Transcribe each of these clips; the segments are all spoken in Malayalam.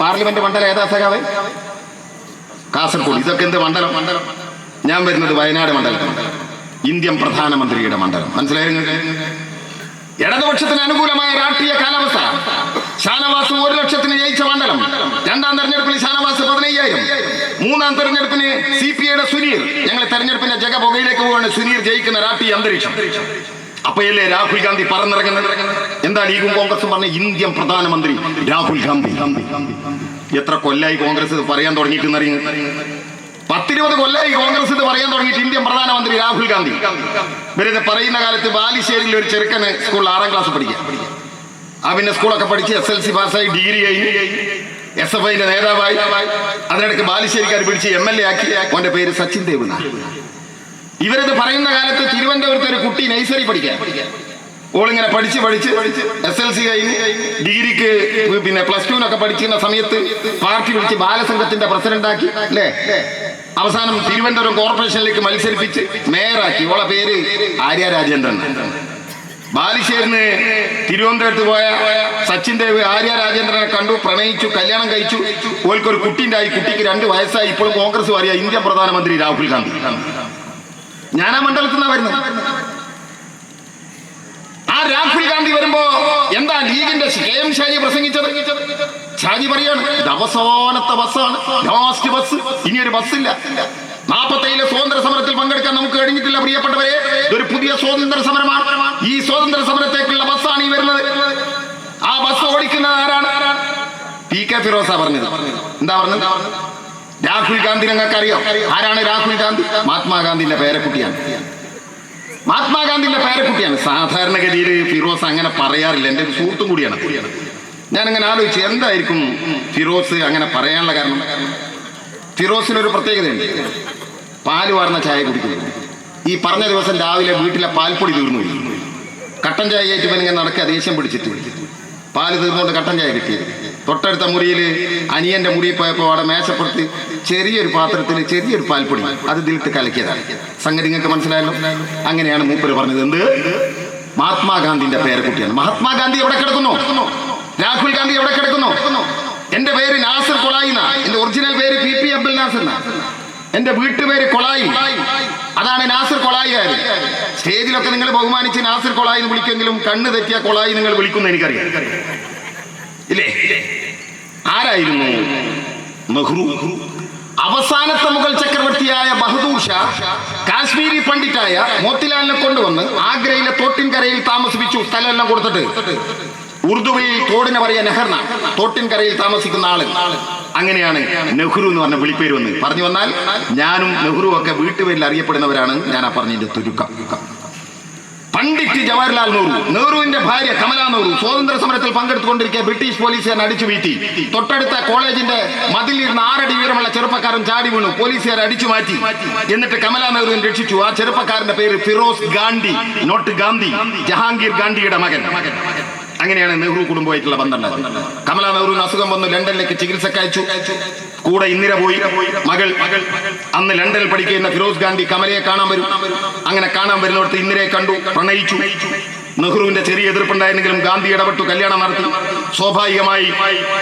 പാർലമെന്റ് മണ്ഡലം ഏതാ സഖാവ്? കാസർഗോഡ്. ഇതൊക്കെ എന്ത് മണ്ഡലം? മണ്ഡലം ഞാൻ വരുന്നത് വയനാട് മണ്ഡലം. ഇന്ത്യൻ പ്രധാനമന്ത്രിയുടെ മണ്ഡലം. മനസ്സിലായി നിങ്ങൾക്ക്? ഇടതുപക്ഷത്തിന് അനുകൂലമായ രാഷ്ട്രീയ കാലാവസ്ഥ. ഷാനവാസ് ഒരു ലക്ഷത്തിന് ജയിച്ച മണ്ഡലം. രണ്ടാം തെരഞ്ഞെടുപ്പിൽ ഷാനവാസ് പതിനയ്യായിരം. മൂന്നാം തെരഞ്ഞെടുപ്പിന് സി പി ഐയുടെ സുനീർ. ഞങ്ങളെ തെരഞ്ഞെടുപ്പിന്റെ ജഗപുകയിലേക്ക് പോവാണ് സുനീർ ജയിക്കുന്ന രാഷ്ട്രീയ അന്തരീക്ഷം. അപ്പോഴല്ലേ രാഹുൽ ഗാന്ധി പറന്നിറങ്ങുന്നത്? എന്താണ് ഈ കോൺഗ്രസും പറഞ്ഞ ഇന്ത്യൻ പ്രധാനമന്ത്രി രാഹുൽ ഗാന്ധി? എത്ര കൊല്ലായി കോൺഗ്രസ് ഇത് പറയാൻ തുടങ്ങിയിട്ട് പത്തിരുപത് കൊല്ലായി കോൺഗ്രസ് ഇത് പറയാൻ തുടങ്ങിയിട്ട് ഇന്ത്യൻ പ്രധാനമന്ത്രി രാഹുൽ ഗാന്ധി. ഇവരിത് പറയുന്ന കാലത്ത് ബാലിശ്ശേരിയിൽ ഒരു ചെറുക്കന് സ്കൂളിൽ ആറാം ക്ലാസ് പഠിക്കാം ആ പിന്നെ സ്കൂളൊക്കെ പഠിച്ച് എസ് എൽ സി പാസ്സായി ഡിഗ്രി കഴിഞ്ഞ് എസ് എഫ് ഐന്റെ നേതാവായി. അതിനിടയ്ക്ക് ബാലുശ്ശേരിക്കാർ പിടിച്ച് എം എൽ എ ആക്കി. അവന്റെ പേര് സച്ചിൻ ദേവ്. ഇവരിത് പറയുന്ന കാലത്ത് തിരുവനന്തപുരത്ത് ഒരു കുട്ടി നഴ്സറി പഠിക്കാൻ. ഓളിങ്ങനെ പഠിച്ച് പഠിച്ച് എസ് എൽ സി കഴിഞ്ഞ് ഡിഗ്രിക്ക് പിന്നെ പ്ലസ് ടുവിനൊക്കെ പഠിച്ചിരുന്ന സമയത്ത് പാർട്ടി വിളിച്ച് ബാലസംഘത്തിന്റെ പ്രസിഡന്റാക്കി അല്ലേ? അവസാനം തിരുവനന്തപുരം കോർപ്പറേഷനിലേക്ക് മത്സരിപ്പിച്ച് മേയറാക്കി. ഓളെ പേര് ആര്യ രാജേന്ദ്രൻ. ബാലുശ്ശേരിന് തിരുവനന്തപുരത്ത് പോയ സച്ചിൻ ദേവ് ആര്യ രാജേന്ദ്രനെ കണ്ടു പ്രണയിച്ചു കല്യാണം കഴിച്ചു. ഓൽക്കൊരു കുട്ടിന്റെ ആയി കുട്ടിക്ക് രണ്ട് വയസ്സായി. ഇപ്പോഴും കോൺഗ്രസ് വാരിയ ഇന്ത്യൻ പ്രധാനമന്ത്രി രാഹുൽ ഗാന്ധി. ഞാൻ ആ മണ്ഡലത്തിൽ നിന്നാ വരുന്നത്. ആ രാഹുൽ ഗാന്ധി വരുമ്പോ എന്താ ലീഗിന്റെ കെ എം ഷാജി പ്രസംഗിച്ചത്? ഷാജി പറയാണ് ഇത് അവസാനത്തെ ബസ്സാണ് ലാസ്റ്റ് ബസ് ഇനി ഒരു ബസ്സില്ല. നാപ്പത്തേഴിലെ സ്വാതന്ത്ര്യ സമരത്തിൽ പങ്കെടുക്കാൻ നമുക്ക് കഴിഞ്ഞിട്ടില്ല പ്രിയപ്പെട്ടവരെ. ഒരു പുതിയ സ്വാതന്ത്ര്യ സമരമാണ്. ഈ സ്വാതന്ത്ര്യ സമരത്തേക്കുള്ള ബസ്സാണ് ഈ വരുന്നത്. ആ ബസ് ഓടിക്കുന്നത് ആരാണ്? പി കെ ഫിറോസ പറഞ്ഞത്. എന്താ പറഞ്ഞത്? രാഹുൽ ഗാന്ധി നിങ്ങൾക്ക് അറിയാം ആരാണ് രാഹുൽ ഗാന്ധി? മഹാത്മാഗാന്ധിന്റെ പേരക്കുട്ടിയാണ്. മഹാത്മാഗാന്ധിന്റെ പേരക്കുട്ടിയാണ്. സാധാരണഗതിയിൽ ഫിറോസ് അങ്ങനെ പറയാറില്ല. എന്റെ ഒരു സുഹൃത്തും കൂടിയാണ്. അങ്ങനെ ആലോചിച്ചു എന്തായിരിക്കും ഫിറോസ് അങ്ങനെ പറയാനുള്ള കാരണം? ഫിറോസിനൊരു പ്രത്യേകതയുണ്ട്. പാൽ വാർന്ന ചായ കുടിക്കുന്നു. ഈ പറഞ്ഞ ദിവസം രാവിലെ വീട്ടിലെ പാൽപ്പൊടി തീർന്നു. കട്ടൻ ചായ ഏറ്റുമ്പോൾ ഇങ്ങനെ നടക്കുക ദേഷ്യം പിടിച്ചിട്ട്. പാൽ തീർന്നുകൊണ്ട് കട്ടൻ ചായ കിട്ടിയത്. തൊട്ടടുത്ത മുറിയിൽ അനിയന്റെ മുറിയിൽ പോയപ്പോൾ അവിടെ മേശപ്പുറത്ത് ചെറിയൊരു പാത്രത്തിൽ ചെറിയൊരു പാൽപ്പൊടി അത് ഇതിലിട്ട് കലക്കിയതാണ്. സംഗതി നിങ്ങൾക്ക് മനസ്സിലായല്ലോ? അങ്ങനെയാണ് മൂപ്പര് പറഞ്ഞത്. എന്ത്? മഹാത്മാഗാന്ധിന്റെ പേരക്കുട്ടിയാണ്. മഹാത്മാഗാന്ധി എവിടെ കിടക്കുന്നു? രാഹുൽ ഗാന്ധി എവിടെ കിടക്കുന്നു? എന്റെ പേര് നാസർ കൊളായി എന്റെ ഒറിജിനൽ പേര് പി പി അബ്ദുൽ നാസർ എന്റെ വീട്ടുപേര് കൊളായി. അതാണ് നാസർ കൊളായി ആര് സ്റ്റേജിലൊക്കെ നിങ്ങൾ ബഹുമാനിച്ച് നാസർ കൊളായി എന്ന് വിളിക്കുമെങ്കിലും കണ്ണ് തെറ്റിയ കൊളായി നിങ്ങൾ വിളിക്കുന്ന എനിക്കറിയാം. ഇല്ലേ? ആരായിരുന്നു? അവസാനത്തെ മുഗൾ ചക്രവർത്തിയായ ബഹദൂർ ഷാ കാശ്മീരി പണ്ഡിറ്റായ മോത്തിലാലിനെ കൊണ്ടുവന്ന് ആഗ്രയിലെ തോട്ടിൻകരയിൽ താമസിപ്പിച്ചു സ്ഥലമെല്ലാം കൊടുത്തിട്ട്. ഉറുദുവിൽ തോടിനെ പറയ നെഹർന തോട്ടിൻകരയിൽ താമസിക്കുന്ന ആൾ. അങ്ങനെയാണ് നെഹ്റു എന്ന് പറഞ്ഞ വിളിപ്പേര് വന്ന്. പറഞ്ഞു വന്നാൽ ഞാനും നെഹ്റു ഒക്കെ വീട്ടുപേരിൽ അറിയപ്പെടുന്നവരാണ്. ഞാൻ ആ പറഞ്ഞതിന്റെ തുരുക്കം. പണ്ഡിറ്റ് ജവഹർലാൽ നെഹ്റു. നെഹ്റുവിന്റെ ഭാര്യ കമലാ നെഹ്റു സ്വാതന്ത്ര്യ സമരത്തിൽ പങ്കെടുത്തുകൊണ്ടിരിക്കെ ബ്രിട്ടീഷ് പോലീസുകാരൻ അടിച്ചു വീഴ്ത്തി. തൊട്ടടുത്ത കോളേജിന്റെ മതിലിരുന്ന ആറടി ഉയരമുള്ള ചെറുപ്പക്കാരൻ ചാടി വീണു. പോലീസുകാരെ അടിച്ചു മാറ്റി. എന്നിട്ട് കമലാ നെഹ്റുവിനെ രക്ഷിച്ചു. ആ ചെറുപ്പക്കാരന്റെ പേര് ഫിറോസ് ഗാന്ധി നോട്ട് ഗാന്ധി ജഹാംഗീർ ഗാന്ധിയുടെ മകൻ. അങ്ങനെയാണ് നെഹ്റു കുടുംബമായിട്ടുള്ള ബന്ധം കമല നെഹ്റുവിന് അസുഖം വന്നു ലണ്ടനിലേക്ക് ചികിത്സക്ക് അയച്ചു. കൂടെ ഇന്ദിര പോയി. മകൾ അന്ന് ലണ്ടനിൽ പഠിക്കുന്ന ഫിറോസ് ഗാന്ധി കമലയെ കാണാൻ വരും. അങ്ങനെ കാണാൻ വരുന്നിടത്ത് ഇന്ദിരയെ കണ്ടു പ്രണയിച്ചു. നെഹ്റുവിന്റെ ചെറിയ എതിർപ്പുണ്ടായിരുന്നെങ്കിലും ഗാന്ധി ഇടപെട്ടു കല്യാണം നടത്തി. സ്വാഭാവികമായി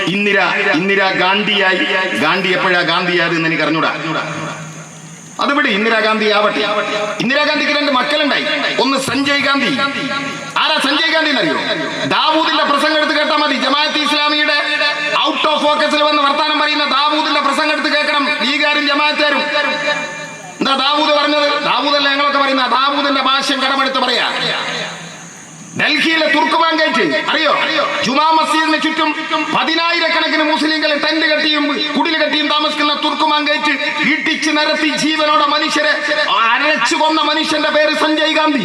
ഇന്ദിര ഇന്ദിര ഗാന്ധിയായി. ഗാന്ധി എപ്പോഴാ ഗാന്ധിയായത് എന്ന് എനിക്ക് അറിഞ്ഞൂടാ. അതുപിടി ഇന്ദിരാഗാന്ധി ആവട്ടെ. ഇന്ദിരാഗാന്ധിക്ക് രണ്ട് മക്കളുണ്ടായി. ഒന്ന് സഞ്ജയ് ഗാന്ധി ആരാ സഞ്ജയ് ഗാന്ധി എന്നറിയോ ദാവൂദിന്റെ പ്രസംഗം എടുത്ത് കേട്ടാൽ മതി. ജമാഅത്ത് ഇസ്ലാമിയുടെ ഔട്ട് ഓഫ് ഫോക്കസിൽ വന്ന് വർത്താനം പറയുന്ന ദാവൂദിന്റെ പ്രസംഗം എടുത്ത് കേൾക്കണം. ലീഗാരും ജമാഅത്തുകാരും. എന്താ ദാവൂദ് പറഞ്ഞത്? ദാവൂദല്ല ഞങ്ങളൊക്കെ പറയുന്ന? ദാവൂദിന്റെ ഭാഷ്യം കടമെടുത്ത് പറയാ. ഡൽഹിയിലെ തുർക്കുമാൻ ഗേറ്റ് അറിയോ? ജുമാ മസ്ജിദിന് ചുറ്റും പതിനായിരക്കണക്കിന് മുസ്ലിങ്ങൾ ടെന്റ് കെട്ടിയും കുടിൽ കെട്ടിയും താമസിക്കുന്ന തുർക്കുമാൻ ഗേറ്റ് ഇട്ടിച്ച് നിരത്തി ജീവനോടെ മനുഷ്യരെ അരച്ചു കൊന്ന മനുഷ്യന്റെ പേര് സഞ്ജയ് ഗാന്ധി.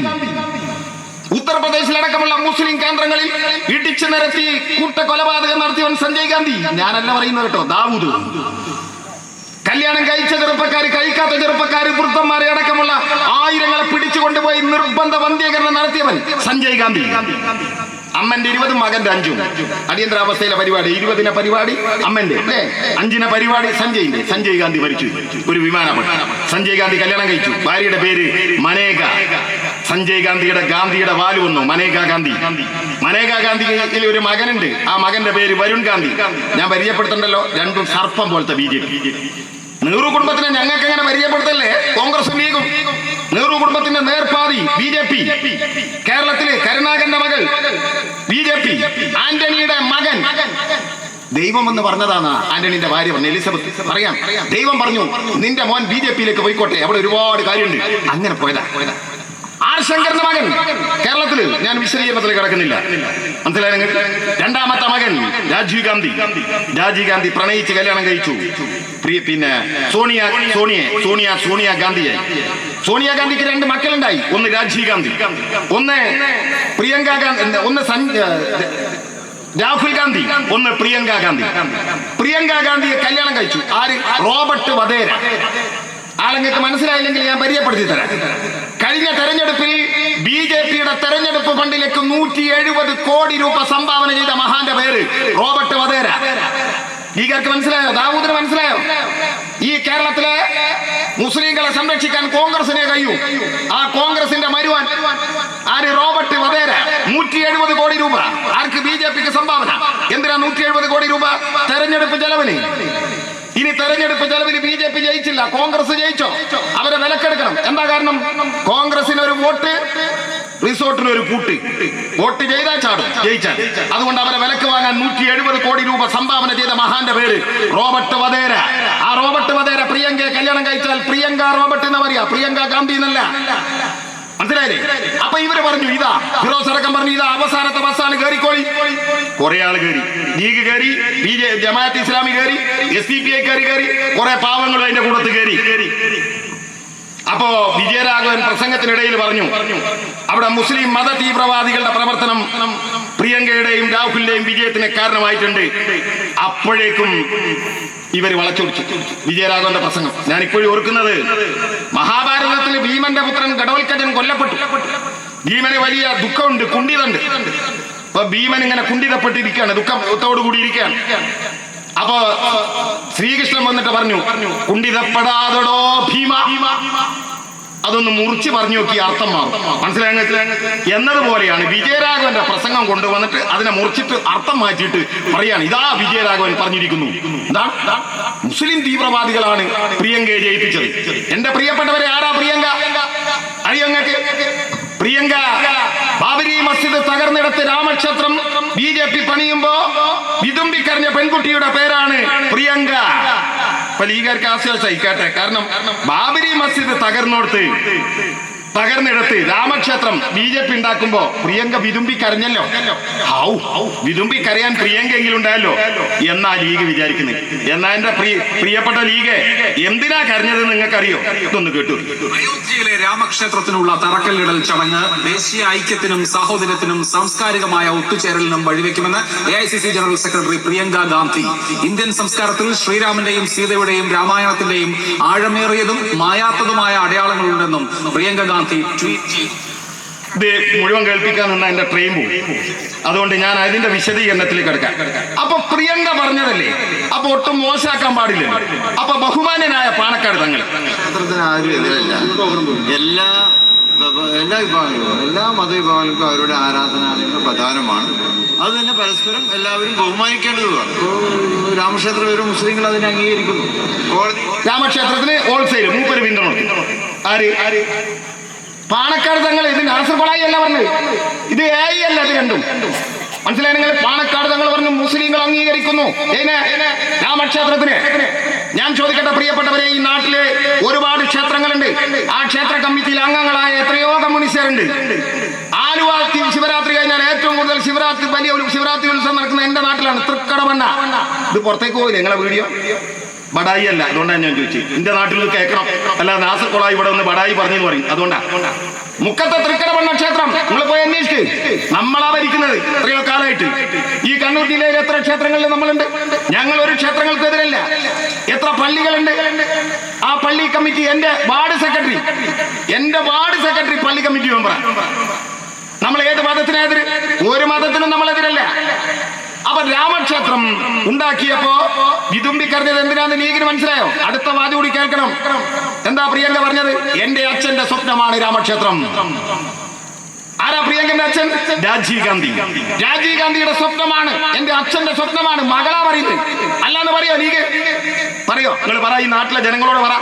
ഉത്തർപ്രദേശിലടക്കമുള്ള മുസ്ലിം കേന്ദ്രങ്ങളിൽ ഇടിച്ചു നിരത്തി കൂട്ട കൊലപാതകം നടത്തിയവൻ സഞ്ജയ് ഗാന്ധി. ഞാനല്ല പറയുന്നത് കേട്ടോ. ദാവൂദ്. കല്യാണം കഴിച്ച ചെറുപ്പക്കാർ കഴിക്കാത്ത ചെറുപ്പക്കാർ വൃദ്ധന്മാരെ അടക്കമുള്ള ആയിരങ്ങളെ പിടിച്ചുകൊണ്ടുപോയി നിർബന്ധ വന്ധ്യീകരണം നടത്തിയവൻ സഞ്ജയ് ഗാന്ധി. അമ്മന്റെ ഇരുപതും മകന്റെ അഞ്ചും. അടിയന്തരാവസ്ഥയിലെ പരിപാടി ഇരുപതിനെ പരിപാടി അമ്മന്റെ അഞ്ചിനെ പരിപാടി സഞ്ജയിന്റെ. സഞ്ജയ് ഗാന്ധി മരിച്ചു ഒരു വിമാനപ്പെട്ട സഞ്ജയ് ഗാന്ധി കല്യാണം കഴിച്ചു. ഭാര്യയുടെ പേര് മനേക. സഞ്ജയ് ഗാന്ധിയുടെ ഗാന്ധിയുടെ വാൽ വന്നു മനേകാ ഗാന്ധി. മനേക ഗാന്ധിക്ക് ഒരു മകനുണ്ട്. ആ മകന്റെ പേര് വരുൺ ഗാന്ധി. ഞാൻ പരിചയപ്പെടുത്തണ്ടല്ലോ? രണ്ടും സർപ്പം പോലത്തെ ബി ജെ പി. നെഹ്റു കുടുംബത്തിനെ ഞങ്ങൾക്ക് എങ്ങനെ പരിചയപ്പെടുത്തല്ലേ? കോൺഗ്രസും ലീഗും. നെഹ്റു കുടുംബത്തിന്റെ നേർപാതി ബി ജെ പി. കേരളത്തിലെ കരുണാകരന്റെ മകൾ ബി ജെ പി. ആന്റണിയുടെ മകൻ. ദൈവം എന്ന് പറഞ്ഞതാണ് ആന്റണിന്റെ ഭാര്യ പറഞ്ഞു എലിസബത്ത് പറയാം. ദൈവം പറഞ്ഞു നിന്റെ മോൻ ബി ജെ പിയിലേക്ക് പോയിക്കോട്ടെ. അവിടെ ഒരുപാട് കാര്യമുണ്ട്. അങ്ങനെ പോയതാ. ആർ ശങ്കറിന്റെ മകൻ കേരളത്തിൽ ഞാൻ വിശദീകരണത്തിൽ കിടക്കുന്നില്ല. മനസ്സിലായി രണ്ടാമത്തെ മകൻ രാജീവ് ഗാന്ധി. രാജീവ് ഗാന്ധി പ്രണയിച്ച് കല്യാണം കഴിച്ചു. പ്രിയ- പിന്നെ സോണിയ സോണിയെ സോണിയ സോണിയ ഗാന്ധിയെ. സോണിയ ഗാന്ധിക്ക് രണ്ട് മക്കളുണ്ടായി. ഒന്ന് രാജീവ് ഗാന്ധി. ഒന്ന് പ്രിയങ്ക ഗാന്ധി ഒന്ന് രാഹുൽ ഗാന്ധി. ഒന്ന് പ്രിയങ്ക ഗാന്ധി. പ്രിയങ്ക ഗാന്ധിയെ കല്യാണം കഴിച്ചു. ആര്? റോബർട്ട് വധേര. ആളെങ്ങൾക്ക് മനസ്സിലായില്ലെങ്കിൽ ഞാൻ പരിചയപ്പെടുത്തി തരാം. കഴിഞ്ഞ തെരഞ്ഞെടുപ്പിൽ ബി ജെ പിയുടെ തെരഞ്ഞെടുപ്പ് ഫണ്ടിലേക്ക് നൂറ്റി എഴുപത് കോടി രൂപ സംഭാവന ചെയ്ത മഹാന്റെ പേര് റോബർട്ട് വധേര. ലീഗർക്ക് മനസ്സിലായോ? ദാവൂദിന് മനസ്സിലായോ? ഈ കേരളത്തിലെ മുസ്ലിങ്ങളെ സംരക്ഷിക്കാൻ കോൺഗ്രസിനെ കഴിയൂ. ആ കോൺഗ്രസിന്റെ മരുവാൻ ആര്? റോബർട്ട് വധേര. നൂറ്റി എഴുപത് കോടി രൂപ. ആർക്ക്? ബി ജെ പിക്ക് സംഭാവന. എന്തിനാ നൂറ്റി എഴുപത് കോടി രൂപ തെരഞ്ഞെടുപ്പ് ചെലവിന്? ഇനി തെരഞ്ഞെടുപ്പ് ചെലവിൽ ബി ജെ പി ജയിച്ചില്ല കോൺഗ്രസ് ജയിച്ചോ? അവരെ വിലക്കെടുക്കണം. എന്താ കാരണം? കോൺഗ്രസിന് ഒരു വോട്ട് റിസോർട്ടിന് ഒരു കൂട്ട്. വോട്ട് ചെയ്താൽ ചാടും ജയിച്ചാൽ. അതുകൊണ്ട് അവരെ വിലക്ക് വാങ്ങാൻ നൂറ്റി എഴുപത് കോടി രൂപ സംഭാവന ചെയ്ത മഹാന്റെ പേര് റോബർട്ട് വധേര. ആ റോബർട്ട് വധേര പ്രിയങ്കയെ കല്യാണം കഴിച്ചാൽ പ്രിയങ്ക റോബർട്ട് എന്ന് പറയാ. പ്രിയങ്ക ഗാന്ധി എന്നല്ല. മനസ്സിലായില്ലേ അപ്പൊ ഇവർ പറഞ്ഞു ഇതാ ഫിറോസ് അടക്കം പറഞ്ഞു ഇതാ അവസാനത്തെ ബസ്സാണ് കയറിക്കോളി കുറെ ആൾ കയറി ലീഗ് കയറി ബി ജെ ജമാഅത്ത് ഇസ്ലാമി കയറി എസ് ഡി പി ഐ കയറി കയറി കുറെ പാവങ്ങളും അതിന്റെ കൂടത്ത് കയറി അപ്പോ വിജയരാഘവൻ പ്രസംഗത്തിനിടയിൽ പറഞ്ഞു അവിടെ മുസ്ലിം മത തീവ്രവാദികളുടെ പ്രവർത്തനം പ്രിയങ്കയുടെയും രാഹുലിന്റെയും വിജയത്തിന് കാരണമായിട്ടുണ്ട്. അപ്പോഴേക്കും ഇവർ വളച്ചൊടിച്ചു. വിജയരാഘവന്റെ പ്രസംഗം. ഞാൻ ഇപ്പോഴും ഓർക്കുന്നത് മഹാഭാരതത്തിൽ ഭീമന്റെ പുത്രൻ കടവൽക്കജൻ കൊല്ലപ്പെട്ടു. ഭീമന് വലിയ ദുഃഖമുണ്ട് കുണ്ഠിതുണ്ട് അപ്പൊ ഭീമൻ ഇങ്ങനെ കുണ്ഠിതപ്പെട്ടിരിക്കുകയാണ് ദുഃഖത്തോടു കൂടി ഇരിക്കുകയാണ്. അപ്പൊ ശ്രീകൃഷ്ണൻ വന്നിട്ട് പറഞ്ഞു കുണ്ഠിതപ്പെടാതടോ ഭീമ. അതൊന്ന് മുറിച്ച് പറഞ്ഞു നോക്കി അർത്ഥം മാറും. മനസ്സിലായ എന്നതുപോലെയാണ് വിജയരാഘവന്റെ പ്രസംഗം കൊണ്ടുവന്നിട്ട് അതിനെ മുറിച്ചിട്ട് അർത്ഥം മാറ്റിയിട്ട് പറയാണ്. ഇതാ വിജയരാഘവൻ പറഞ്ഞിരിക്കുന്നു. എന്താ? മുസ്ലിം തീവ്രവാദികളാണ് പ്രിയങ്കയെ ജയിപ്പിച്ചത്. എന്റെ പ്രിയപ്പെട്ടവരെ ആരാ പ്രിയങ്ക? അറിയങ്ങൾക്ക് പ്രിയങ്ക ബാബരി മസ്ജിദ് തകർന്നിടത്ത് രാമക്ഷേത്രം ബി ജെ പി പണിയുമ്പോ വിതുമ്പിക്കറിഞ്ഞ പെൺകുട്ടിയുടെ പേരാണ് പ്രിയങ്ക. ഇപ്പൊ ലീഗർക്ക് ആശ്വാസമായി കാരണം ബാബരി മസ്ജിദ് തകർന്നോടത്ത് തകർന്നിടത്ത് രാമക്ഷേത്രം ബി ജെ പി ഉണ്ടാക്കുമ്പോ പ്രിയങ്ക വിതുമ്പി കരഞ്ഞല്ലോ? വിതുമ്പി കരയാൻ പ്രിയങ്ക എങ്കിലും ഉണ്ടായല്ലോ എന്നാ ലീഗ് വിചാരിക്കുന്നത് എന്നാ എന്റെ പ്രിയപ്പെട്ട ലീഗ് എന്തിനാ കരഞ്ഞത് നിങ്ങൾക്കറിയോ? ഇതൊന്ന് കേട്ടു. അയോധ്യയിലെ രാമക്ഷേത്രത്തിനുള്ള തറക്കല്ലിടൽ ചടങ്ങ് ദേശീയ ഐക്യത്തിനും സാഹോദര്യത്തിനും സാംസ്കാരികമായ ഒത്തുചേരലിനും വഴിവെക്കുമെന്ന് A I C C general secretary Priyanka Gandhi. Indian സംസ്കാരത്തിൽ ശ്രീരാമന്റെയും സീതയുടെയും രാമായണത്തിന്റെയും ആഴമേറിയതും മായാത്തതുമായ അടയാളങ്ങളുണ്ടെന്നും പ്രിയങ്ക ഗാന്ധി ട്വീറ്റ് ചെയ്തു. ഇത് മുഴുവൻ കേൾപ്പിക്കാൻ നിന്ന എന്റെ ട്രെയിൻ പോകും അതുകൊണ്ട് ഞാൻ അതിന്റെ വിശദീകരണത്തിലേക്ക് കിടക്കാം അപ്പൊ പ്രിയങ്ക പറഞ്ഞതല്ലേ? അപ്പൊ ഒട്ടും മോശമാക്കാൻ പാടില്ല അപ്പൊ ബഹുമാനനായ പാണക്കാട് തങ്ങൾ. എല്ലാ എല്ലാ വിഭാഗങ്ങളും എല്ലാ മതവിഭാഗങ്ങൾക്കും അവരുടെ ആരാധനാലയങ്ങൾ പ്രധാനമാണ്. അത് തന്നെ പരസ്പരം എല്ലാവരും ബഹുമാനിക്കേണ്ടതുമാണ്. രാമക്ഷേത്ര ഒരു മുസ്ലിങ്ങൾ അതിനെ അംഗീകരിക്കുന്നു. രാമക്ഷേത്രത്തിന് ഹോൾസെയിൽ മൂപ്പര് പിന്തുണ ആര് ആര്? പാണക്കാട് തങ്ങൾ ഇത് നാസർ കൊളായി അല്ല പറഞ്ഞത് ഇത് എ അല്ല അത് രണ്ടും. മനസ്സിലായി നിങ്ങൾ? പാണക്കാട് തങ്ങൾ പറഞ്ഞു മുസ്ലിങ്ങൾ അംഗീകരിക്കുന്നു. രാമക്ഷേത്രത്തിന്. ഞാൻ ചോദിക്കട്ടെ പ്രിയപ്പെട്ടവരെ ഈ നാട്ടിൽ ഒരുപാട് ക്ഷേത്രങ്ങളുണ്ട്. ആ ക്ഷേത്ര കമ്മിറ്റിയിൽ അംഗങ്ങളായ എത്രയോ കമ്മ്യൂണിസ്റ്റുണ്ട് ആലുവ ശിവരാത്രി കഴിഞ്ഞാൽ ഏറ്റവും കൂടുതൽ ശിവരാത്രി വലിയ ഒരു ശിവരാത്രി ഉത്സവം നടക്കുന്ന എന്റെ നാട്ടിലാണ് തൃക്കടമണ്ണ ഇത് പുറത്തേക്ക് പോയില്ല നിങ്ങളെ വീഡിയോ? ബഡായി അല്ല അതുകൊണ്ടാണ് ഞാൻ ചോദിച്ചത്. എന്റെ നാട്ടിൽ കേൾക്കണം. അല്ല നാസർ കൊളായി ഇവിടെ ഒന്ന് ബടായി പറഞ്ഞു എന്ന് പറയും. അതുകൊണ്ടാ. മുക്കത്തെ തൃക്കടമണ്ണ ക്ഷേത്രം നിങ്ങൾ പോയി അന്വേഷിക്ക്. നമ്മളാ ഭരിക്കുന്നത്. എത്രയോ കാലമായിട്ട്. ഈ കണ്ണൂർ ജില്ലയിൽ എത്ര ക്ഷേത്രങ്ങളിൽ നമ്മളുണ്ട്? ഞങ്ങൾ ഒരു ക്ഷേത്രങ്ങൾക്കെതിരല്ല. എത്ര പള്ളികളുണ്ട്? ആ പള്ളി കമ്മിറ്റി എന്റെ വാർഡ് സെക്രട്ടറി എന്റെ വാർഡ് സെക്രട്ടറി പള്ളി കമ്മിറ്റി മെമ്പറാണ് നമ്മൾ ഏത് മതത്തിനെതിര്? ഒരു മതത്തിനും നമ്മളെതിരല്ല. അപ്പൊ രാമക്ഷേത്രം ഉണ്ടാക്കിയപ്പോ വിതുമ്പിക്കറിഞ്ഞത് എന്തിനാന്ന് ലീഗിന് മനസ്സിലായോ? അടുത്ത വാദി കൂടി കേൾക്കണം. എന്താ പ്രിയങ്ക പറഞ്ഞത്? എന്റെ അച്ഛന്റെ സ്വപ്നമാണ് രാമക്ഷേത്രം. ആരാ പ്രിയങ്കന്റെ അച്ഛൻ? രാജീവ് ഗാന്ധി. രാജീവ് ഗാന്ധിയുടെ സ്വപ്നമാണ്. എന്റെ അച്ഛന്റെ സ്വപ്നമാണ്. മകളാ പറയുന്നത്. അല്ലാന്ന് പറയോ നീക്ക് പറയോ? നിങ്ങൾ പറ ഈ നാട്ടിലെ ജനങ്ങളോട് പറ.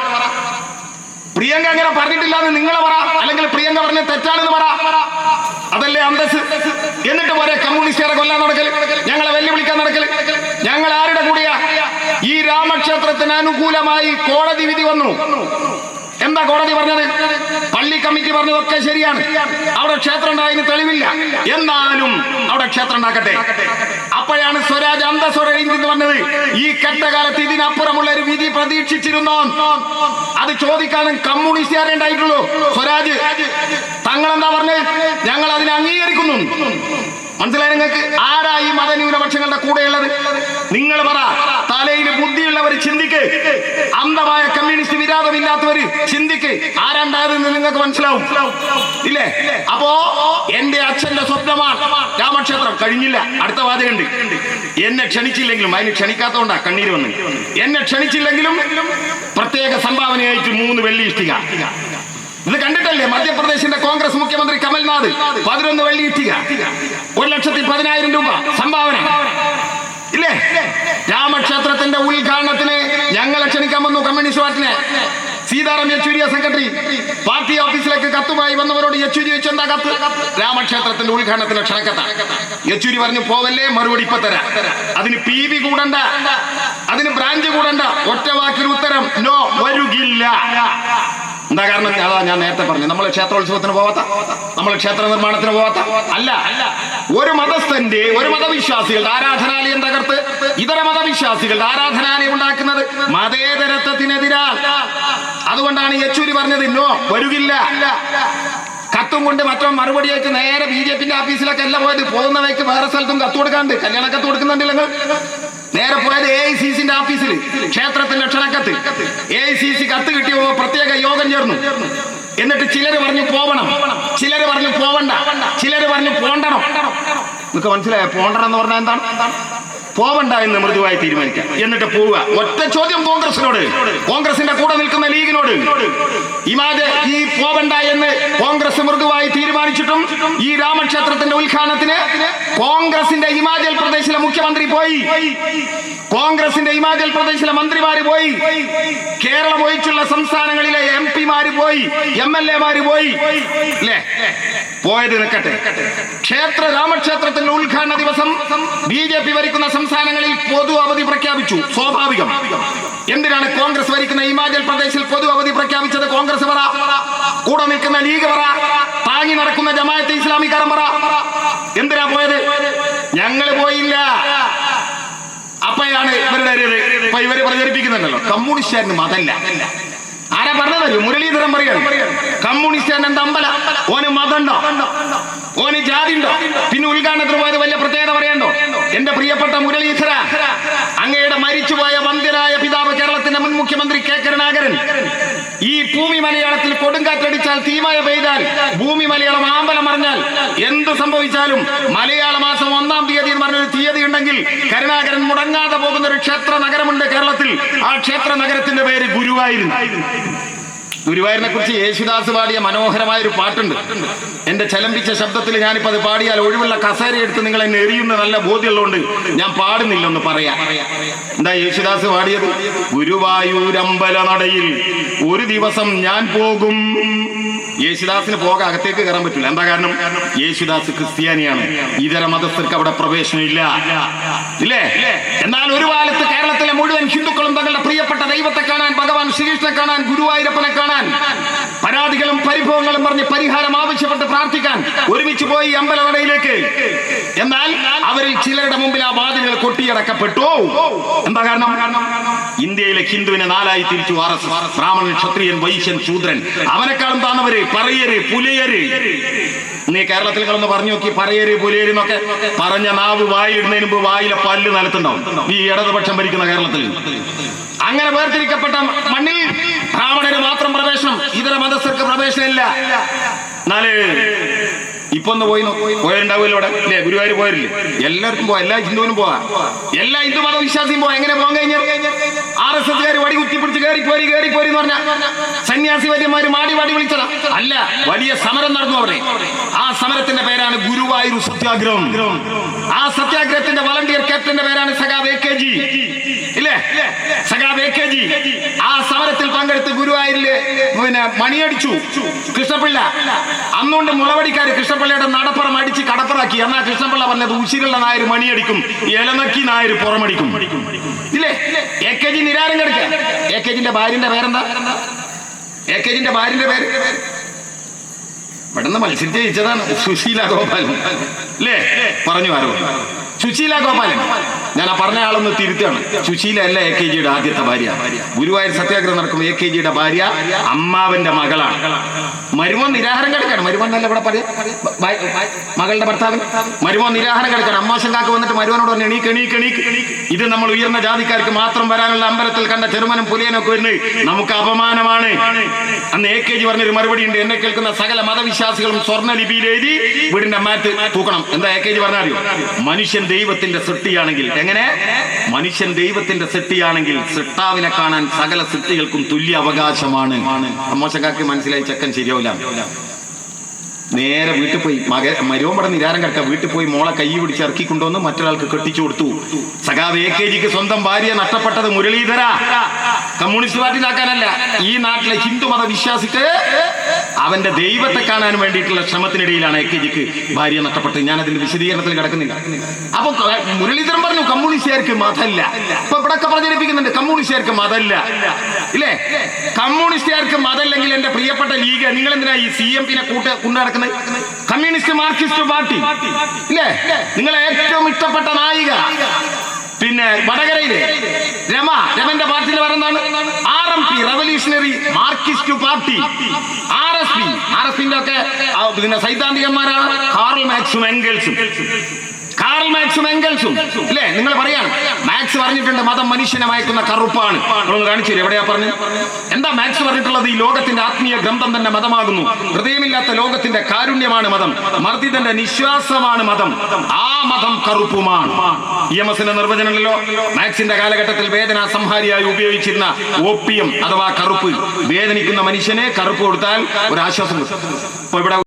പ്രിയങ്ക അങ്ങനെ പറഞ്ഞിട്ടില്ല എന്ന് നിങ്ങൾ പറ. അല്ലെങ്കിൽ പ്രിയങ്ക പറഞ്ഞ തെറ്റാണെന്ന് പറ. അതല്ലേ അന്തസ് എന്നിട്ട് പോരെ കമ്മ്യൂണിസ്റ്റുകാരെ കൊല്ലാൻ നടക്കൽ? ഞങ്ങളെ വെല്ലുവിളിക്കാൻ നടക്കൽ? ഞങ്ങൾ ആരുടെ കൂടിയാ? ഈ രാമക്ഷേത്രത്തിന് അനുകൂലമായി കോടതി വിധി വന്നു. എന്താ കോടതി പറഞ്ഞത്? പള്ളി കമ്മിറ്റി പറഞ്ഞതൊക്കെ ശരിയാണ്. അവിടെ ക്ഷേത്രം ഉണ്ടായതിന് തെളിവില്ല. എന്നാലും അവിടെ ക്ഷേത്രം ഉണ്ടാക്കട്ടെ. അപ്പോഴാണ് സ്വരാജ് അന്തസ്വര എന്ന് പറഞ്ഞത്. ഈ കെട്ടകാലത്ത് ഇതിനപ്പുറമുള്ള ഒരു വിധി പ്രതീക്ഷിച്ചിരുന്നോ? അത് ചോദിക്കാനും കമ്മ്യൂണിസ്റ്റുകാരെ ഉണ്ടായിട്ടുള്ളൂ. സ്വരാജ് തങ്ങൾ എന്താ പറഞ്ഞത് ഞങ്ങൾ അതിനെ അംഗീകരിക്കുന്നു. മനസ്സിലായി നിങ്ങൾക്ക്? ആരാ ഈ മതന്യൂനപക്ഷങ്ങളുടെ കൂടെയുള്ളത്? നിങ്ങൾ പറ. തലയിൽ ബുദ്ധിയുള്ളവർ ചിന്തിക്ക്. അന്ധമായ കമ്മ്യൂണിസ്റ്റ് വിരാതമില്ലാത്തവര് ചിന്തിക്ക്. ആരാണ്ടായതെന്ന് നിങ്ങൾക്ക് മനസ്സിലാവും. ഇല്ലേ? അപ്പോ എന്റെ അച്ഛന്റെ സ്വപ്നമാണ് രാമക്ഷേത്രം. കഴിഞ്ഞില്ല. അടുത്ത വാചകണ്ട് എന്നെ ക്ഷണിച്ചില്ലെങ്കിലും അതിന് ക്ഷണിക്കാത്തതുകൊണ്ടാ കണ്ണീര് വന്ന്. എന്നെ ക്ഷണിച്ചില്ലെങ്കിലും പ്രത്യേക സംഭാവനയായിട്ട് മൂന്ന് വെള്ളി ഇഷ്ടിക. ഇത് കണ്ടിട്ടല്ലേ? മധ്യപ്രദേശിന്റെ കോൺഗ്രസ് മുഖ്യമന്ത്രി കമൽനാഥ് പതിനൊന്ന് വെള്ളി ഇഷ്ടിക. ഒരു ലക്ഷത്തി പതിനായിരം രൂപ സംഭാവന. ഇല്ലേ? രാമക്ഷേത്രത്തിന്റെ ഉദ്ഘാടനത്തിന് ഞങ്ങളെ ക്ഷണിക്കാൻ വന്നു കമ്മ്യൂണിസ്റ്റ് പാർട്ടിനെ. സീതാറാം യെച്ചൂരിയ സെക്രട്ടറി പാർട്ടി ഓഫീസിലേക്ക് കത്തുമായി വന്നവരോട് യെച്ചൂരി ചോദിച്ചു എന്താ കത്ത്? രാമക്ഷേത്രത്തിന്റെ ഉദ്ഘാടനത്തിന് ക്ഷണക്കത്ത യെച്ചൂരി പറഞ്ഞു പോവല്ലേ മറുപടി ഇപ്പൊ തരാം. അതിന് പി വി കൂടണ്ട. അതിന് ബ്രാഞ്ച് കൂടണ്ട. ഒറ്റ വാക്കിൽ ഉത്തരം നോ വരുകില്ല. എന്താ കാരണം? അതാ ഞാൻ നേരത്തെ പറഞ്ഞു. നമ്മൾ ക്ഷേത്രോത്സവത്തിന് പോവാത്ത നമ്മൾ ക്ഷേത്ര നിർമ്മാണത്തിന് പോവാത്ത അല്ല. ഒരു മതസ്ഥന്റെ ഒരു മതവിശ്വാസികളുടെ ആരാധനാലയം തകർത്ത് ഇതര മതവിശ്വാസികളുടെ ആരാധനാലയം ഉണ്ടാക്കുന്നത് മതേതരത്വത്തിനെതിരാ അതുകൊണ്ടാണ് യെച്ചൂരി പറഞ്ഞത് ഇന്നോ വരുകില്ല. കത്തും കൊണ്ട് മറ്റോ മറുപടിയായിട്ട് നേരെ ബി ജെ പിന്റെ ഓഫീസിലൊക്കെ അല്ല പോയത്. പോകുന്ന വഴിക്ക് വേറെ സ്ഥലത്തും കത്ത് കൊടുക്കാണ്ട് കല്യാണ കത്ത് കൊടുക്കുന്നുണ്ടല്ലോ നേരെ പോയത് എ ഐ സി സിന്റെ ഓഫീസിൽ ക്ഷേത്രത്തിന്റെ ക്ഷണക്കത്ത്. എ ഐ സി സി കത്ത് കിട്ടിയ പ്രത്യേക യോഗം ചേർന്നു. എന്നിട്ട് ചിലർ പറഞ്ഞു പോവണം. ചിലർ പറഞ്ഞു പോവണ്ട. ചിലർ പറഞ്ഞു പോണ്ടണം. നിങ്ങൾക്ക് മനസ്സിലായോ? പോണ്ടണം എന്ന് പറഞ്ഞാൽ എന്താണ്? പോവണ്ട എന്ന് മൃദുവായി തീരുമാനിക്കാം. എന്നിട്ട് പോവുക. ഒറ്റ ചോദ്യം കോൺഗ്രസിനോട്. കോൺഗ്രസിന്റെ കൂടെ നിൽക്കുന്ന ലീഗിനോട്. ഇമാതെ ഈ പോവണ്ട എന്ന് കോൺഗ്രസ് മൃദുവായി തീരുമാനിച്ചിട്ടും ഈ രാമക്ഷേത്രത്തിന്റെ ഉദ്ഘാടനത്തിന് കോൺഗ്രസിന്റെ ഹിമാചൽ പ്രദേശിലെ മുഖ്യമന്ത്രി പോയി. കോൺഗ്രസിന്റെ ഹിമാചൽ പ്രദേശിലെ മന്ത്രിമാര് പോയി. കേരളം ഒഴിച്ചുള്ള സംസ്ഥാനങ്ങളിലെ എം പിമാര് പോയി. എം എൽ എമാര് പോയി. അല്ലേ പോയത് നിൽക്കട്ടെ. ക്ഷേത്ര രാമക്ഷേത്രത്തിന്റെ ഉദ്ഘാടന ദിവസം ബി ജെ പി ഭരിക്കുന്ന സംസ്ഥാനങ്ങളിൽ പൊതു അവധി പ്രഖ്യാപിച്ചു. സ്വാഭാവികം. എന്തിനാണ് കോൺഗ്രസ് ഭരിക്കുന്ന ഹിമാചൽ പ്രദേശിൽ പൊതു അവധി പ്രഖ്യാപിച്ചത്? കോൺഗ്രസ് പറ കൂടെ നിൽക്കുന്ന ലീഗ് പറ താങ്ങി നടക്കുന്ന ജമാഅത്തെ ഇസ്ലാമിക്കാരൻ പറ എന്തിനാ പോയത്? ഞങ്ങൾ പോയില്ല. അപ്പയാണ് ഇവരുടെ ഇവർ പ്രചരിപ്പിക്കുന്നുണ്ടല്ലോ. കമ്മ്യൂണിസ്റ്റുകാരന് മതല്ല. ആരാ പറഞ്ഞത്? മുരളീധരൻ പറയാണ്. കമ്മ്യൂണിസ്റ്റ് എന്താ അമ്പല? ഓന് മതണ്ടോ ഓന് ജാതി ഉണ്ടോ? പിന്നെ ഉദ്ഘാടനത്തിന് പോയത് വലിയ പ്രത്യേകത പറയണ്ടോ എന്റെ പ്രിയപ്പെട്ട മുരളീധര അങ്ങയുടെ മരിച്ചുപോയ വന്ദ്യരായ പിതാവ് കേരളത്തിന്റെ മുൻ മുഖ്യമന്ത്രി കെ കരുണാകരൻ. ഈ ഭൂമി മലയാളത്തിൽ കൊടുങ്കാറ്റടിച്ചാൽ തീമയ പെയ്താൽ ഭൂമി മലയാളം ആമ്പലം അറിഞ്ഞാൽ എന്ത് സംഭവിച്ചാലും മലയാള മാസം ഒന്നാം തീയതി എന്ന് പറഞ്ഞൊരു തീയതി ഉണ്ടെങ്കിൽ കരുണാകരൻ മുടങ്ങാതെ പോകുന്ന ഒരു ക്ഷേത്ര നഗരമുണ്ട് കേരളത്തിൽ. ആ ക്ഷേത്ര നഗരത്തിന്റെ പേര് ഗുരുവായൂരുന്നു ഗുരുവായൂരിനെ കുറിച്ച് യേശുദാസ് പാടിയ മനോഹരമായ ഒരു പാട്ടുണ്ട്. എന്റെ ചലമ്പിച്ച ശബ്ദത്തിൽ ഞാനിപ്പോ അത് പാടിയാൽ ഒഴിവുള്ള കസേര എടുത്ത് നിങ്ങൾ എന്നെ എറിയുന്ന നല്ല ബോധ്യമുള്ളതുകൊണ്ട് ഞാൻ പാടുന്നില്ലെന്ന് പറയാം. എന്താ യേശുദാസ് പാടിയത്? ഗുരുവായൂരമ്പല നടയിൽ ഒരു ദിവസം ഞാൻ പോകും. യേശുദാസിന് പോകാൻ അകത്തേക്ക് കയറാൻ പറ്റില്ല. എന്താ കാരണം? യേശുദാസ് ക്രിസ്ത്യാനിയാണ്. ഇതര മതസ്ഥർക്ക് അവിടെ പ്രവേശനമില്ല ഇല്ലേ. എന്നാൽ ഒരു കാലത്ത് കേരളത്തിലെ മുഴുവൻ ഹിന്ദുക്കളും തങ്ങളുടെ പ്രിയപ്പെട്ട ദൈവത്തെ കാണാൻ ഭഗവാൻ ശ്രീകൃഷ്ണനെ കാണാൻ ഗുരുവായൂരപ്പനെ കാണാൻ പരാതികളും പരിഭവങ്ങളും പറഞ്ഞ് പരിഹാരം പ്രാർത്ഥിക്കാൻ ഒരുമിച്ച് പോയി അമ്പലനടയിലേക്ക് എന്നാൽ അവരിൽ ചിലരുടെ മുമ്പിൽ ആ വാതിലുകൾ കൊട്ടിയടക്കപ്പെട്ടു. എന്താ കാരണം? ഇന്ത്യയിലെ ഹിന്ദുവിനെ നാലായി തിരിച്ചു ആർ എസ് ബ്രാഹ്മണൻ ക്ഷത്രിയൻ വൈശ്യൻ ശൂദ്രൻ. അവനെക്കാളും താന്നവര് പറയര് പുലയര്. നീ കേരളത്തിൽ കിടന്ന് പറഞ്ഞു നോക്കി പറയര് പുലയര് എന്നൊക്കെ പറഞ്ഞ നാവ് വായിലിടുന്നതിന് മുമ്പ് വായിലെ പല്ല് നിലത്തുണ്ടാവും. ഈ ഇടതുപക്ഷം ഭരിക്കുന്ന കേരളത്തിൽ. അങ്ങനെ വേർതിരിക്കപ്പെട്ട മണ്ണിൽ ബ്രാഹ്മണന് മാത്രം പ്രവേശനം ഇതര മതസ്ഥർക്ക് പ്രവേശനമില്ല. എന്നാൽ ഇപ്പൊ ഒന്ന് പോയി പോയിട്ടുണ്ടാവുമല്ലോ ഇവിടെ അല്ലേ ഗുരുവായൂർ പോയല്ലേ എല്ലാവർക്കും പോവാ. എല്ലാ ഹിന്ദുവിനും പോവാ. എല്ലാ ഹിന്ദു മത വിശ്വാസിയും പോവാ. എങ്ങനെ പോകാൻ കഴിഞ്ഞാൽ ആർ എസ് എസ് വടി കുത്തിപ്പിടിച്ച് കയറി പോരി കയറി പോരി എന്ന് പറഞ്ഞ സന്യാസി വര്യന്മാര് മാടി വാടി വിളിച്ചതാ. അല്ല വലിയ സമരം നടന്നു അവിടെ. ആ സമരത്തിന്റെ പേരാണ് ഗുരുവായൂർ സത്യാഗ്രഹം. ആ സത്യാഗ്രഹത്തിന്റെ വളണ്ടിയർ ക്യാപ്റ്റന്റെ പേരാണ് സഖാവ് എ കെ ജി. ഇല്ലേ? സഖാവ് എ കെ ജി. ആ സമരത്തിൽ പങ്കെടുത്ത് ഗുരുവായൂരിൽ പിന്നെ മണിയടിച്ചു. കൃഷ്ണപിള്ള. അന്നുകൊണ്ട് മുളവടിക്കാര് കൃഷ്ണപിള്ളയുടെ നടപ്പുറം അടിച്ച് കടപ്പറാക്കി. എന്നാ കൃഷ്ണപിള്ള പറഞ്ഞത്? ഉശിരുള്ള നായർ മണിയടിക്കും. ഇലനക്കി നായർ പുറമടിക്കും. ഇല്ലേ? എ കെ ജി നിരാരം കിടക്കുക എ കെ ജിന്റെ ഭാര്യന്റെ പേരെന്താ? എ കെ ജിന്റെ ഭാര്യന്റെ പേര്? പെട്ടെന്ന് മത്സരിച്ച് ജയിച്ചതാണ് സുശീല ഗോപാലൻ. അല്ലേ പറഞ്ഞു ആരോ? സുശീല ഗോപാലൻ ഞാൻ ആ പറഞ്ഞ ആളൊന്ന് തിരുത്താണ് സുശീല അല്ല എ കെ ജിയുടെ ആദ്യത്തെ ഭാര്യ. ഗുരുവായൂർ സത്യാഗ്രഹം നടക്കുമ്പോൾ എ കെ ജിയുടെ ഭാര്യ അമ്മാവന്റെ മകളാണ്. മരുമോൻ നിരാഹാരം കിടക്കാണ് മരുമോൻ എന്നല്ല ഇവിടെ പറയാ? മകളുടെ ഭർത്താവ് മരുമോൻ നിരാഹാരം കിടക്കാണ് അമ്മാശങ്കാക്ക് കാക്ക വന്നിട്ട് മരുമോനോട് പറഞ്ഞു എണീക്ക് എണീക്ക് എണീക്ക്. ഇത് നമ്മൾ ഉയർന്ന ജാതിക്കാർക്ക് മാത്രം വരാനുള്ള അമ്പലത്തിൽ കണ്ട ചെറുമനും പുലിയനൊക്കെ വരുന്നത് നമുക്ക് അപമാനമാണ്. അന്ന് എ കെ ജി പറഞ്ഞൊരു മറുപടി ഉണ്ട്. എന്നെ കേൾക്കുന്ന സകല മതവിശ്വാസികളും സ്വർണ ലിപിയിൽ എഴുതി വീടിന്റെ മാറ്റ് തൂക്കണം. എന്താ എ കെ ജി പറഞ്ഞാൽ മനുഷ്യൻ ദൈവത്തിന്റെ സൃഷ്ടിയാണെങ്കിൽ എങ്ങനെ? മനുഷ്യൻ ദൈവത്തിന്റെ സൃഷ്ടിയാണെങ്കിൽ സൃഷ്ടാവിനെ കാണാൻ സകല സൃഷ്ടികൾക്കും തുല്യ അവകാശമാണ്. മോശക്കാർക്ക് മനസ്സിലായി ചെക്കൻ ശരിയാവില്ല. നേരെ വീട്ടിൽ പോയി. മക മരുവൻ പടം നിരാരം കിടക്കാം വീട്ടിൽ പോയി മോളെ കൈ പിടിച്ച് ഇറക്കി കൊണ്ടുവന്ന് മറ്റൊരാൾക്ക് കെട്ടിച്ചു കൊടുത്തു. സഖാവ് എ കെ ജിക്ക് സ്വന്തം ഭാര്യ നഷ്ടപ്പെട്ടത് മുരളീധര. കമ്മ്യൂണിസ്റ്റ് പാർട്ടിയിലാക്കാനല്ല. ഈ നാട്ടിലെ ഹിന്ദു മത വിശ്വാസിക്ക് അവന്റെ ദൈവത്തെ കാണാൻ വേണ്ടിയിട്ടുള്ള ശ്രമത്തിനിടയിലാണ് എ കെ ജിക്ക് ഭാര്യ നഷ്ടപ്പെട്ടത്. ഞാൻ അതിന്റെ വിശദീകരണത്തിൽ കിടക്കുന്നില്ല. അപ്പൊ മുരളീധരൻ പറഞ്ഞു കമ്മ്യൂണിസ്റ്റുകാർക്ക് മതല്ല. ഇപ്പൊ ഇവിടെ ഒക്കെ പ്രചരിപ്പിക്കുന്നുണ്ട് കമ്മ്യൂണിസ്റ്റുകാർക്ക് മതല്ല. ഇല്ലേ? കമ്മ്യൂണിസ്റ്റുകാർക്ക് മതല്ലെങ്കിൽ എന്റെ പ്രിയപ്പെട്ട ലീഗ് നിങ്ങൾ എന്തിനാ ഈ സി എം പിന്നെ കൂട്ട് കൊണ്ടു കമ്മ്യൂണിസ്റ്റ് മാർക്സിസ്റ്റ് പാർട്ടി. ഇല്ലേ? നിങ്ങളെ ഏറ്റവും ഇഷ്ടപ്പെട്ട നായിക. പിന്നെ വടകരയിലെ രമ രമന്റെ പാർട്ടിയിൽ പറയുന്നതാണ് R M P revolutionary Marxist party R S P R S പിന്റെ ഒക്കെ പിന്നെ സൈദ്ധാന്തികന്മാരാണ്. കാർൽ മാക്സും എംഗൽസും കാർൽ മാക്സും എങ്കൽസും അല്ലേ നിങ്ങൾ പറയാണ്. മാക്സ് പറഞ്ഞിട്ടുണ്ട് മതം മനുഷ്യനെ മയക്കുന്ന കറുപ്പാണ്. നിങ്ങളൊന്ന് കാണിച്ചു എവിടെയാ പറഞ്ഞു എന്താ മാക്സ് പറഞ്ഞിട്ടുള്ളത്? ഈ ലോകത്തിന്റെ ആത്മീയ ഗ്രന്ഥം തന്നെ മതമാകുന്നു. ഹൃദയമില്ലാത്ത ലോകത്തിന്റെ കാരുണ്യമാണ് മതം. മർദ്ദിതന്റെ നിശ്വാസമാണ് മതം. ആ മതം കറുപ്പുമാണ്. ഇ എം എസിന്റെ നിർവചനമല്ലോ മാക്സിന്റെ കാലഘട്ടത്തിൽ വേദന സംഹാരിയായി ഉപയോഗിച്ചിരുന്ന ഓപ്പിയം അഥവാ കറുപ്പ് വേദനിക്കുന്ന മനുഷ്യനെ കറുപ്പ് കൊടുത്താൽ ഒരു ആശ്വാസം ഇപ്പൊ ഇവിടെ